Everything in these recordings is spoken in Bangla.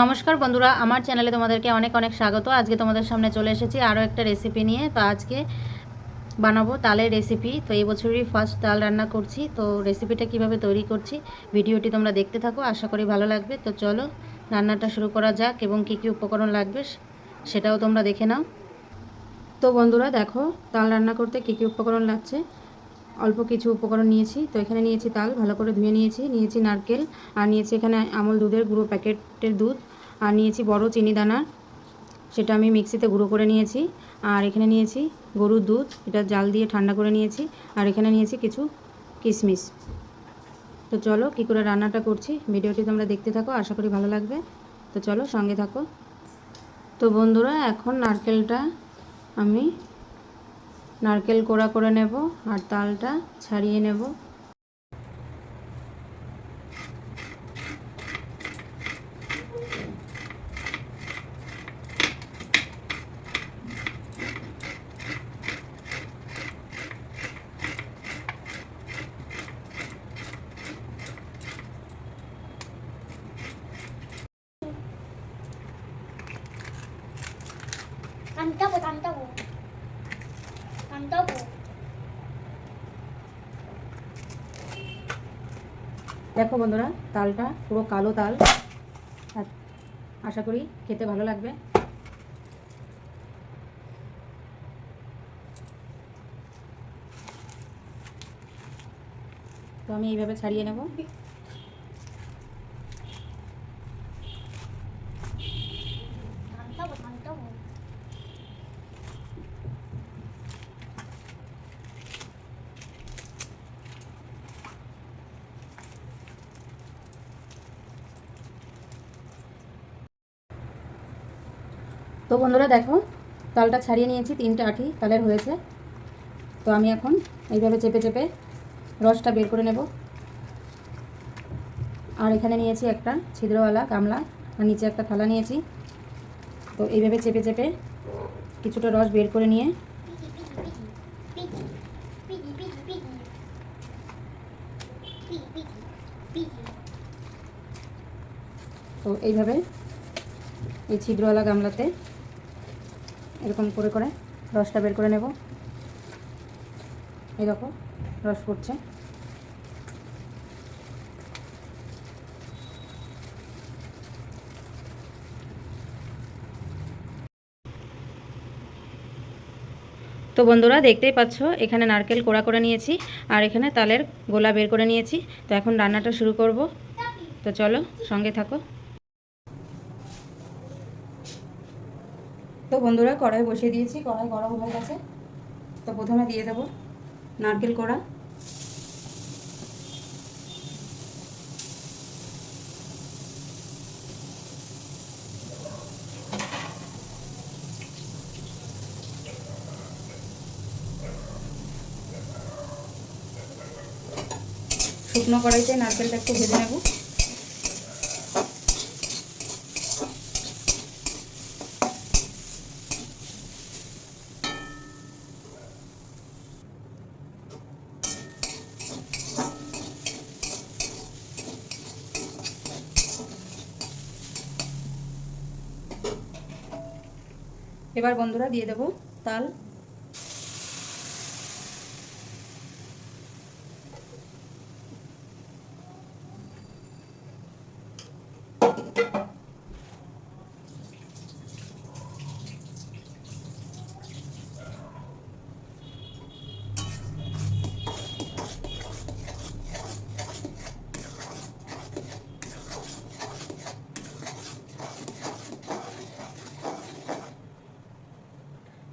নমস্কার বন্ধুরা, আমার চ্যানেলে তোমাদেরকে অনেক অনেক স্বাগত। আজকে তোমাদের সামনে চলে এসেছি আরও একটা রেসিপি নিয়ে। তো আজকে বানাবো তালের রেসিপি তো এই বছরই ফার্স্ট তাল রান্না করছি। তো রেসিপিটা কীভাবে তৈরি করছি ভিডিওটি তোমরা দেখতে থাকো, আশা করি ভালো লাগবে। তো চলো রান্নাটা শুরু করা যাক এবং কী কী উপকরণ লাগবে সেটাও তোমরা দেখে নাও। তো বন্ধুরা দেখো তাল রান্না করতে কী কী উপকরণ লাগছে? অল্প কিছু উপকরণ নিয়েছি। তো এখানে নিয়েছি তাল, ভালো করে ধুয়ে নিয়েছি। নিয়েছি নারকেল, আর নিয়েছি এখানে আমল দুধের গুঁড়ো প্যাকেটের দুধ, আর নিয়েছি বড় চিনি দানা, সেটা আমি মিক্সিতে গুঁড়ো করে নিয়েছি। আর এখানে নিয়েছি গরুর দুধ, এটা জাল দিয়ে ঠান্ডা করে নিয়েছি। আর এখানে নিয়েছি কিছু কিশমিশ। তো চলো কী করে রান্নাটা করছি, ভিডিওটি তোমরা দেখতে থাকো, আশা করি ভালো লাগবে। তো চলো সঙ্গে থাকো। তো বন্ধুরা, এখন নারকেলটা আমি নারকেল কোড়া করে নেব আর তালটা ছাড়িয়ে নেব 담다고 담다고 দেবো দেখো বন্ধুরা, তালটা পুরো কালো তাল। আশা করি খেতে ভালো লাগবে। তো আমি এইভাবে ছাড়িয়ে নেব। তো বন্ধুরা দেখো, তালটা ছাড়িয়ে নিয়েছি, তিনটে আঠি তালের হয়েছে। তো আমি এখন এইভাবে চেপে চেপে রসটা বের করে নেব। আর এখানে নিয়েছি একটা ছিদ্রওয়ালা গামলা, আর নিচে একটা থালা নিয়েছি। তো এইভাবে চেপে চেপে কিছুটা রস বের করে নিয়ে তো এইভাবে এই ছিদ্রওয়ালা গামলাতে এরকম করে করে রসটা বের করে নেব। এই দেখো, রস পড়ছে। তো বন্ধুরা, দেখতেই পাচ্ছ, এখানে নারকেল কোড়া করে নিয়েছি, আর এখানে তালের গোলা বের করে নিয়েছি। তো এখন রান্নাটা শুরু করব। তো চলো, সঙ্গে থাকো। তো বন্ধুরা কড়াই বসিয়ে দিয়েছি, কড়াই গরম হয়ে গেছে। তো প্রথমে দিয়ে দেবো নারকেল কোড়া। শুকনো কড়াইতে নারকেলটা একটু ভেজে নেব। এবার বন্ধুরা দিয়ে দেব তাল।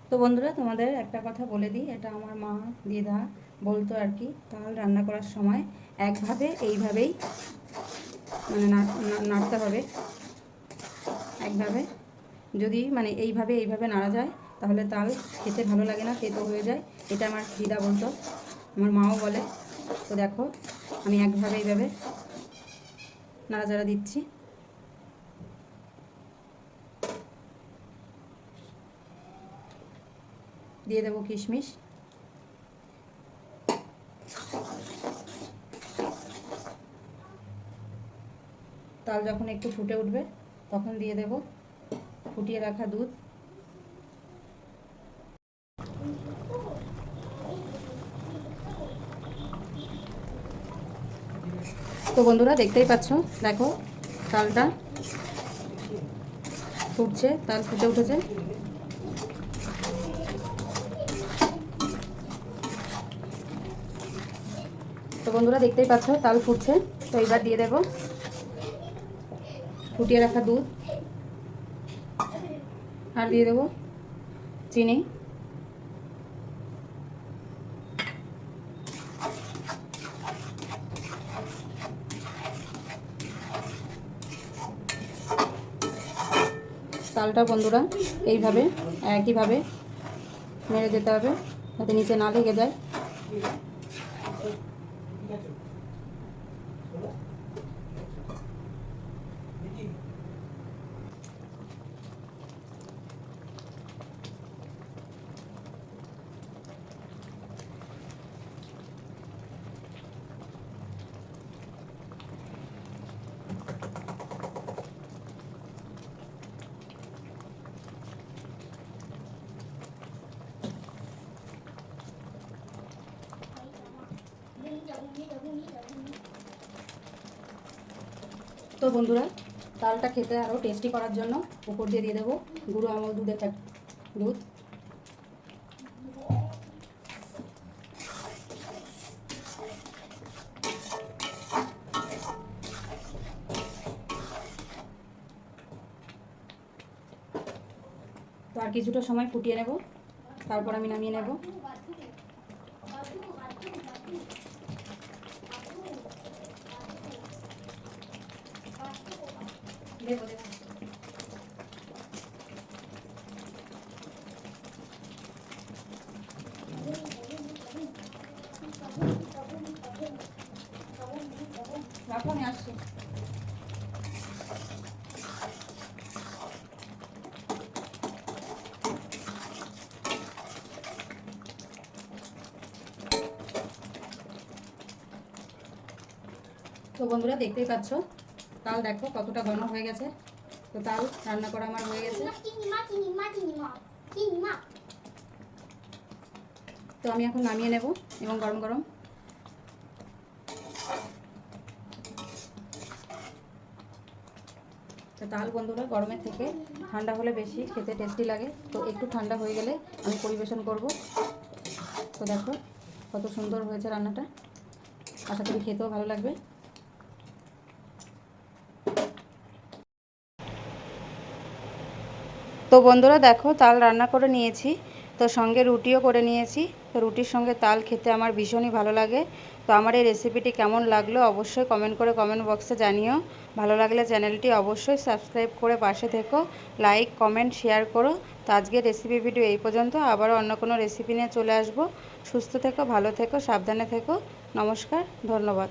তো বন্ধুরা, তোমাদের একটা কথা বলে দিই, এটা আমার মা দিদা বলতো আর কি, তাল রান্না করার সময় একভাবে, এইভাবেই মানে নাড়তে হবে। একভাবে, যদি মানে এইভাবে এইভাবে নাড়া যায়, তাহলে তাল খেতে ভালো লাগে না, তেতো হয়ে যায়। এটা আমার দিদা বলতো, আমার মাও বলে। তো দেখো, আমি একভাবে, এইভাবে নাড়াচাড়া দিচ্ছি। দিয়ে দেবো কিশমিশ। তাল যখন একটু ফুটে উঠবে, তখন দিয়ে দেব ফুটিয়ে রাখা দুধ। তো বন্ধুরা, দেখতেই পাচ্ছ? দেখো, তালটা ফুটছে, তাল ফুটে উঠেছে। তো বন্ধুরা দেখতেই পাচ্ছ, তাল ফুটছে। তো এবার দিয়ে দেব। ফুটিয়ে রাখা দুধ। আর দিয়ে দেব চিনি। তালটা বন্ধুরা এইভাবে, একইভাবে মেরে যেতে হবে, যাতে নিচে না লেগে যায়। তো বন্ধুরা তালটা খেতে আরও টেস্টি করার জন্য উপর দিয়ে দিয়ে দেবো গুঁড়ো আমল দুধের প্যাক- দুধ। তো আর কিছুটা সময় ফুটিয়ে নেব, তারপর আমি নামিয়ে নেব। দেবো আসছি তো বন্ধুরা দেখতেই পাচ্ছ তাল দেখো কতটা ঘন হয়ে গেছে। তো তাল রান্না করা আমার হয়ে গেছে। তো আমি এখন নামিয়ে নেব এবং গরম গরম। তো তাল বন্ধুরা গরমের থেকে ঠান্ডা হলে বেশি খেতে টেস্টি লাগে। তো একটু ঠান্ডা হয়ে গেলে আমি পরিবেশন করব। তো দেখো কত সুন্দর হয়েছে রান্নাটা। আশা করি খেতেও ভালো লাগবে। তো বন্ধুরা দেখো, তাল রান্না করে নিয়েছি। তো সঙ্গে রুটিও করে নিয়েছি। তো রুটির সঙ্গে তাল খেতে আমার ভীষণই ভালো লাগে। তো আমার এই রেসিপিটি কেমন লাগল অবশ্যই কমেন্ট করে কমেন্ট বক্সে জানিও। ভালো লাগলে চ্যানেলটি অবশ্যই সাবস্ক্রাইব করে পাশে থেকো। লাইক কমেন্ট শেয়ার করো। তো আজকের রেসিপি ভিডিও এই পর্যন্ত। আবারও অন্য কোনো রেসিপি নিয়ে চলে আসব। সুস্থ থেকো, ভালো থেকো, সাবধানে থেকো। নমস্কার, ধন্যবাদ।